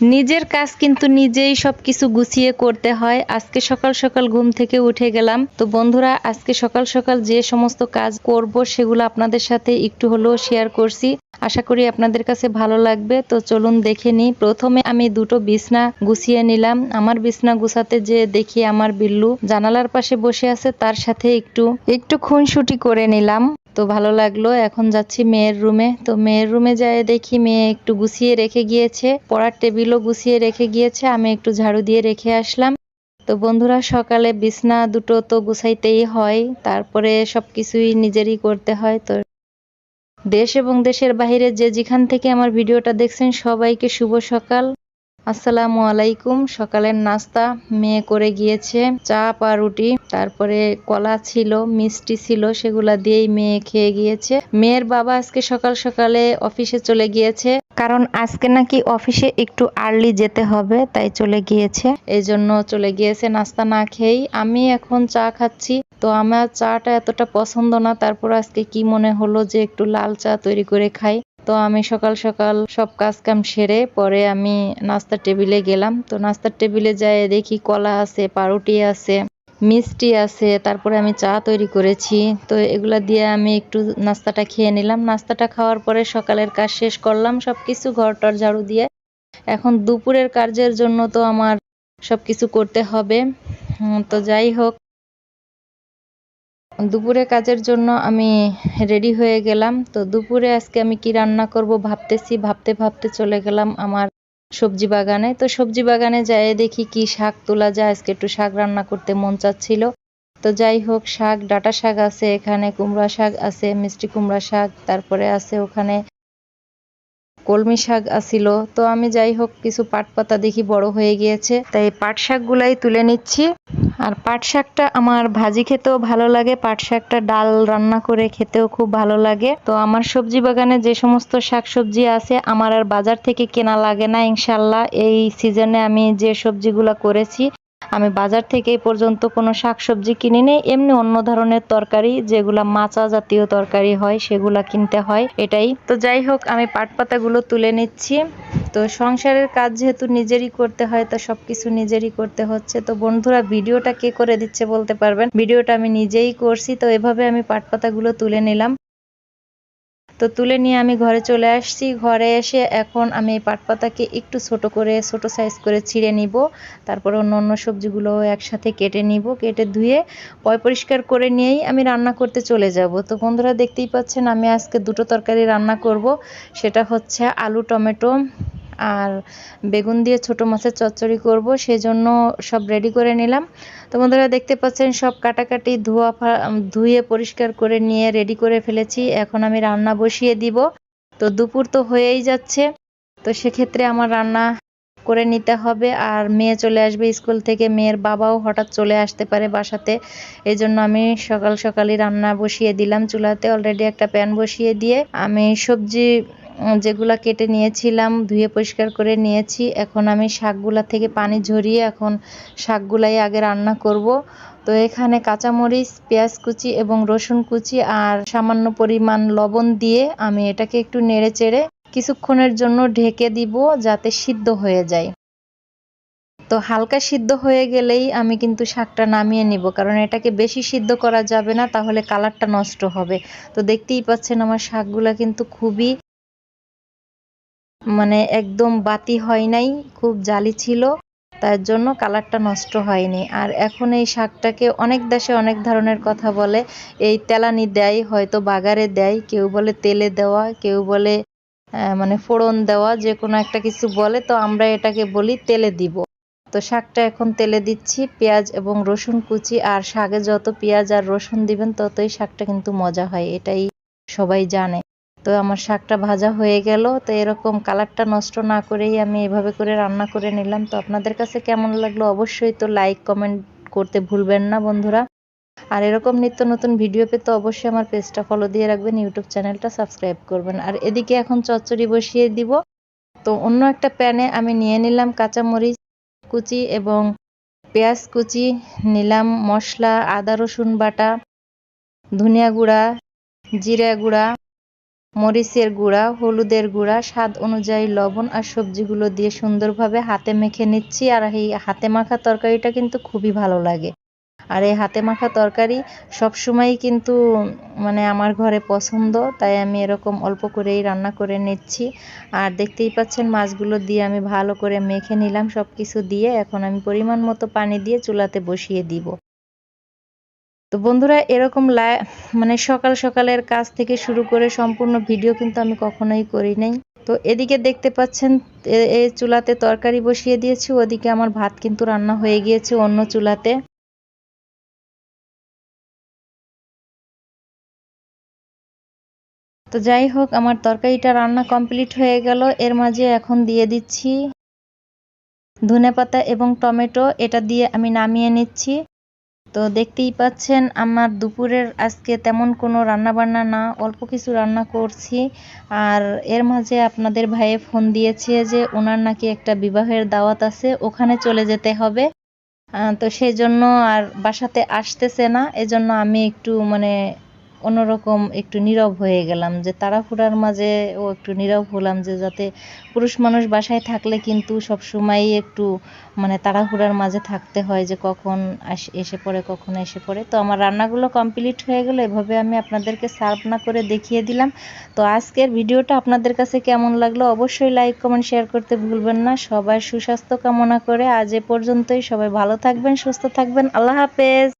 নিজের কাজ কিন্তু নিজেই সবকিছু গুছিয়ে করতে হয়। আজকে সকাল সকাল ঘুম থেকে উঠে গেলাম। তো বন্ধুরা, আজকে সকাল সকাল যে সমস্ত কাজ করব সেগুলো আপনাদের সাথে একটু হলেও শেয়ার করছি। আশা করি আপনাদের কাছে ভালো লাগবে। তো চলুন দেখে নিই। প্রথমে আমি দুটো বিছনা গুছিয়ে নিলাম। আমার বিছনা গুছাতে যে দেখি আমার বিল্লু জানালার পাশে বসে আছে। তার সাথে একটু একটু খুনসুটি করে নিলাম। তো ভালো লাগল। এখন যাচ্ছি মেয়ের রুমে। তো মেয়ের রুমে যায় দেখি মেয়ে একটু গুছিয়ে রেখে গিয়েছে। পড়ার টেবিলও গুছিয়ে রেখে গিয়েছে। আমি একটু ঝাড়ু দিয়ে রেখে আসলাম। তো বন্ধুরা, সকালে বিছনা দুটো তো গুছাইতেই হয়। তারপরে সবকিছুই নিজেরই করতে হয়। তো দেশ এবং দেশের বাইরে যে যেখান থেকে আমার ভিডিওটা দেখছেন, সবাইকে শুভ সকাল। আসসালামু আলাইকুম। সকালের নাস্তা মেয়ে করে গিয়েছে, চা পাউরুটি তারপরে কলা ছিল, মিষ্টি ছিল, সেগুলা দিয়েই মেয়ে খেয়ে গিয়েছে। মেয়ের বাবা আজকে সকাল সকালে অফিসে চলে গিয়েছে। কারণ আজকে নাকি অফিসে একটু আর্লি যেতে হবে, তাই চলে গিয়েছে। এই জন্য চলে গিয়েছে নাস্তা না খেয়েই। আমি এখন চা খাচ্ছি। তো আমার চাটা এতটা পছন্দ না, তারপর আজকে কি মনে হলো যে একটু লাল চা তৈরি করে খাই। তো আমি সকাল সকাল সব কাজ কাম সেরে পরে আমি নাস্তার টেবিলে গেলাম। তো নাস্তার টেবিলে যাই দেখি কলা আছে, পাউরুটি আছে, মিষ্টি আছে, তারপরে আমি চা তৈরি করেছি। তো এগুলা দিয়ে আমি একটু নাস্তাটা খেয়ে নিলাম। নাস্তাটা খাওয়ার পরে সকালের কাজ শেষ করলাম সব কিছু ঘরটর ঝাড়ু দিয়ে। এখন দুপুরের কাজের জন্য তো আমার সব কিছু করতে হবে। তো যাই হোক দুপুরে কাজের জন্য আমি রেডি হয়ে গেলাম। তো দুপুরে আজকে আমি কি রান্না করব ভাবতেছি, ভাবতে ভাবতে চলে গেলাম আমার সবজি বাগানে। তো সবজি বাগানে যাই দেখি কি শাক তোলা যায়, আজকে একটু শাক রান্না করতে মন চাচ্ছিল। তো যাই হোক, শাক, ডাটা শাক আছে এখানে, কুমড়া শাক আছে, মিষ্টি কুমড়া শাক, তারপরে আছে ওখানে কলমি শাক আসিল তো আমি যাই হোক, কিছু পাট পাতা দেখি বড় হয়ে গিয়েছে। তাই পাট শাকগুলাই তুলে নিচ্ছি। আর পাট শাকটা আমার ভাজি খেতেও ভালো লাগে। পাট শাকটা ডাল রান্না করে খেতেও খুব ভালো লাগে। তো আমার সবজি বাগানে যে সমস্ত শাক সবজি আছে, আমার আর বাজার থেকে কেনা লাগে না ইনশাল্লাহ। এই সিজনে আমি যে সবজিগুলো করেছি আমি বাজার থেকে এই পর্যন্ত কোনো শাকসবজি কিনি নেই। এমনি অন্য ধরনের তরকারি, যেগুলা মাচা জাতীয় তরকারি হয়, সেগুলা কিনতে হয়, এটাই। তো যাই হোক, আমি পাট পাতাগুলো তুলে নিচ্ছি। তো সংসারের কাজ যেহেতু নিজেরই করতে হয়, তো সবকিছু নিজেরই করতে হচ্ছে। তো বন্ধুরা, ভিডিওটা কে করে দিচ্ছে বলতে পারবেন? ভিডিওটা আমি নিজেই করছি, তো এভাবে আমি পাট পাতাগুলো তুলে নিলাম। তো তুলে নিয়ে আমি ঘরে চলে আসছি। ঘরে এসে এখন আমি এই পাট পাতাকে একটু ছোট করে, ছোট সাইজ করে ছিঁড়ে নিব। তারপর অন্য অন্য সবজিগুলো একসাথে কেটে নিব। কেটে ধুয়ে পয় পরিষ্কার করে নিয়েই আমি রান্না করতে চলে যাব। তো বন্ধুরা দেখতেই পাচ্ছেন আমি আজকে দুটো তরকারি রান্না করব। সেটা হচ্ছে আলু, টমেটো আর বেগুন দিয়ে ছোট মাছের চচ্চড়ি করব, সেজন্য সব রেডি করে নিলাম। তো বন্ধুরা, দেখতে পাচ্ছেন সব কাটাকাটি ধোয়া ধুয়ে পরিষ্কার করে নিয়ে রেডি করে ফেলেছি। এখন আমি রান্না বসিয়ে দিব। তো দুপুর তো হয়েই যাচ্ছে। তো সেক্ষেত্রে আমার রান্না করে নিতে হবে। আর মেয়ে চলে আসবে স্কুল থেকে। মেয়ের বাবাও হঠাৎ চলে আসতে পারে বাসাতে। এই জন্য আমি সকাল সকালই রান্না বসিয়ে দিলাম চুলাতে। অলরেডি একটা প্যান বসিয়ে দিয়ে আমি সবজি যেগুলা কেটে নিয়েছিলাম, ধুয়ে পরিষ্কার করে নিয়েছি। এখন আমি শাকগুলা থেকে পানি ঝরিয়ে এখন শাকগুলাই আগে রান্না করব। তো এখানে কাঁচামরিচ, পেঁয়াজ কুচি এবং রসুন কুচি আর সামান্য পরিমাণ লবণ দিয়ে আমি এটাকে একটু নেড়ে চেড়ে কিছুক্ষণের জন্য ঢেকে দিব যাতে সিদ্ধ হয়ে যায়। তো হালকা সিদ্ধ হয়ে গেলেই আমি কিন্তু শাকটা নামিয়ে নিব, কারণ এটাকে বেশি সিদ্ধ করা যাবে না, তাহলে কালারটা নষ্ট হবে। তো দেখতেই পাচ্ছেন আমার শাকগুলা কিন্তু খুবই মানে একদম বাতি হয় নাই, খুব জালি ছিল, তার জন্য কালারটা নষ্ট হয়নি। আর এখন এই শাকটাকে অনেক দেশে অনেক ধরনের কথা বলে, এই তেলানি দেয়, হয়তো বাগারে দেয়, কেউ বলে তেলে দেওয়া, কেউ বলে মানে ফোড়ন দেওয়া, যে কোনো একটা কিছু বলে, তো আমরা এটাকে বলি তেলে দিব। তো শাকটা এখন তেলে দিচ্ছি, পেঁয়াজ এবং রসুন কুচি, আর শাকে যত পেঁয়াজ আর রসুন দিবেন, ততই শাকটা কিন্তু মজা হয়, এটাই সবাই জানে। তো আমার শাকটা ভাজা হয়ে গেল, তো এরকম কালারটা নষ্ট না করেই আমি এভাবে করে রান্না করে নিলাম। তো আপনাদের কাছে কেমন লাগল অবশ্যই তো লাইক, কমেন্ট করতে ভুলবেন না বন্ধুরা। আর এরকম নিত্য নতুন ভিডিও পেতে অবশ্যই আমার পেজটা ফলো দিয়ে রাখবেন, ইউটিউব চ্যানেলটা সাবস্ক্রাইব করবেন। আর এদিকে এখন চচ্চড়ি বসিয়ে দিব। তো অন্য একটা প্যানে আমি নিয়ে নিলাম কাঁচামরিচ কুচি এবং পেঁয়াজ কুচি, নিলাম মশলা, আদা রসুন বাটা, ধনিয়া গুঁড়া, জিরা গুঁড়া মরিচের গুঁড়া, হলুদের গুঁড়া, স্বাদ অনুযায়ী লবণ আর সবজিগুলো দিয়ে সুন্দরভাবে হাতে মেখে নিচ্ছি আর এই হাতে মাখা তরকারিটা কিন্তু খুবই ভালো লাগে। আর এই হাতে মাখা তরকারি সবসময়ই কিন্তু মানে আমার ঘরে পছন্দ, তাই আমি এরকম অল্প করেই রান্না করে নিচ্ছি। আর দেখতেই পাচ্ছেন মাছগুলো দিয়ে আমি ভালো করে মেখে নিলাম সব কিছু দিয়ে। এখন আমি পরিমাণ মতো পানি দিয়ে চুলাতে বসিয়ে দিব। তো বন্ধুরা, এরকম লাই মানে সকাল সকালের কাজ থেকে শুরু করে সম্পূর্ণ ভিডিও কিন্তু আমি কখনোই করি নাই। তো এদিকে দেখতে পাচ্ছেন এই চুলাতে তরকারি বসিয়ে দিয়েছি, ওদিকে আমার ভাত কিন্তু রান্না হয়ে গিয়েছে অন্য চুলাতে। তো যাই হোক, আমার তরকারিটা রান্না কমপ্লিট হয়ে গেল, এর মাঝে এখন দিয়ে দিচ্ছি ধনে পাতা এবং টমেটো, এটা দিয়ে আমি নামিয়ে নিচ্ছি। তো দেখতেই পাচ্ছেন আমার দুপুরের আজকে তেমন কোনো রান্না বান্না না, অল্প কিছু রান্না করছি। আর এর মাঝে আপনাদের ভাইয়ে ফোন দিয়েছে যে ওনার নাকি একটা বিবাহের দাওয়াত আছে, ওখানে চলে যেতে হবে। তো সেই জন্য আর বাসাতে আসতেছে না, এজন্য আমি একটু মানে অন্যরকম একটু নীরব হয়ে গেলাম, যে তাড়াহুড়ার মাঝে ও একটু নীরব হলাম, যে যাতে পুরুষ মানুষ বাসায় থাকলে কিন্তু সব সময়ই একটু মানে তাড়াহুড়ার মাঝে থাকতে হয়, যে কখন এসে পড়ে, কখন এসে পড়ে। তো আমার রান্নাগুলো কমপ্লিট হয়ে গেলো, এভাবে আমি আপনাদেরকে সার্ভ না করে দেখিয়ে দিলাম। তো আজকের ভিডিওটা আপনাদের কাছে কেমন লাগল অবশ্যই লাইক, কমেন্ট, শেয়ার করতে ভুলবেন না। সবাই সুস্বাস্থ্য কামনা করে আজ এ পর্যন্তই। সবাই ভালো থাকবেন, সুস্থ থাকবেন। আল্লাহ হাফেজ।